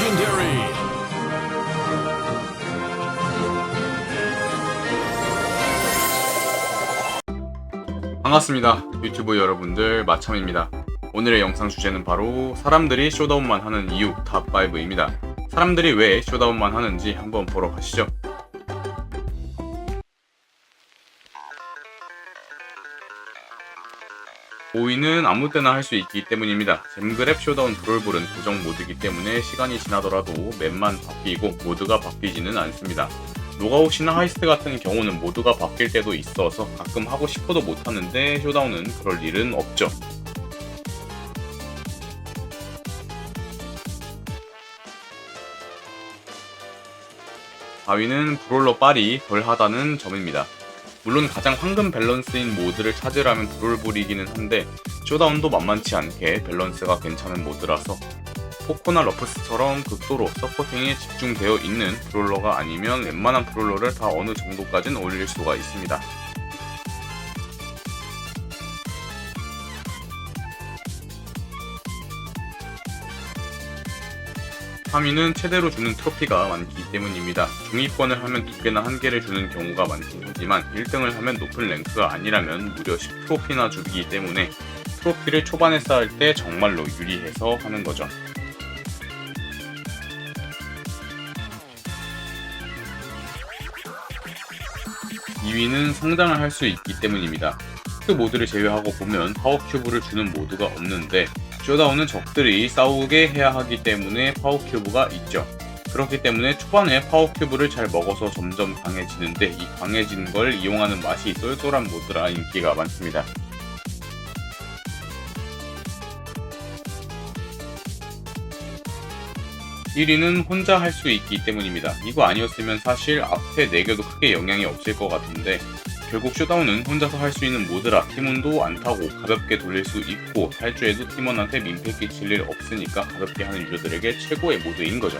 Legendary. 반갑습니다. 유튜브 여러분들 마참입니다. 오늘의 영상 주제는 바로 사람들이 쇼다운만 하는 이유 탑5입니다. 사람들이 왜 쇼다운만 하는지 한번 보러 가시죠. 5위는 아무 때나 할 수 있기 때문입니다. 잼그랩 쇼다운 브롤볼은 고정 모드이기 때문에 시간이 지나더라도 맵만 바뀌고 모드가 바뀌지는 않습니다. 노가웃이나 하이스트 같은 경우는 모드가 바뀔 때도 있어서 가끔 하고 싶어도 못하는데 쇼다운은 그럴 일은 없죠. 4위는 브롤러 빨이 덜 하다는 점입니다. 물론 가장 황금 밸런스인 모드를 찾으라면 브롤볼이기는 한데 쇼다운도 만만치 않게 밸런스가 괜찮은 모드라서 포코나 러프스처럼 극도로 서포팅에 집중되어 있는 브롤러가 아니면 웬만한 브롤러를 다 어느 정도까진 올릴 수가 있습니다. 삼위는 최대로 주는 트로피가 많기 때문입니다. 중위권을 하면 두 개나 한 개를 주는 경우가 많긴 하지만 1등을 하면 높은 랭크가 아니라면 무려 10트로피나 주기 때문에 트로피를 초반에 쌓을 때 정말로 유리해서 하는 거죠. 2위는 성장을 할 수 있기 때문입니다. 그 모드를 제외하고 보면 파워 큐브를 주는 모드가 없는데 쇼다운은 적들이 싸우게 해야 하기 때문에 파워 큐브가 있죠. 그렇기 때문에 초반에 파워 큐브를 잘 먹어서 점점 강해지는데 이 강해진 걸 이용하는 맛이 쏠쏠한 모드라 인기가 많습니다. 1위는 혼자 할 수 있기 때문입니다. 이거 아니었으면 사실 앞에 4개도 크게 영향이 없을 것 같은데 결국 쇼다운은 혼자서 할 수 있는 모드라 팀원도 안 타고 가볍게 돌릴 수 있고 탈주에도 팀원한테 민폐 끼칠 일 없으니까 가볍게 하는 유저들에게 최고의 모드인 거죠.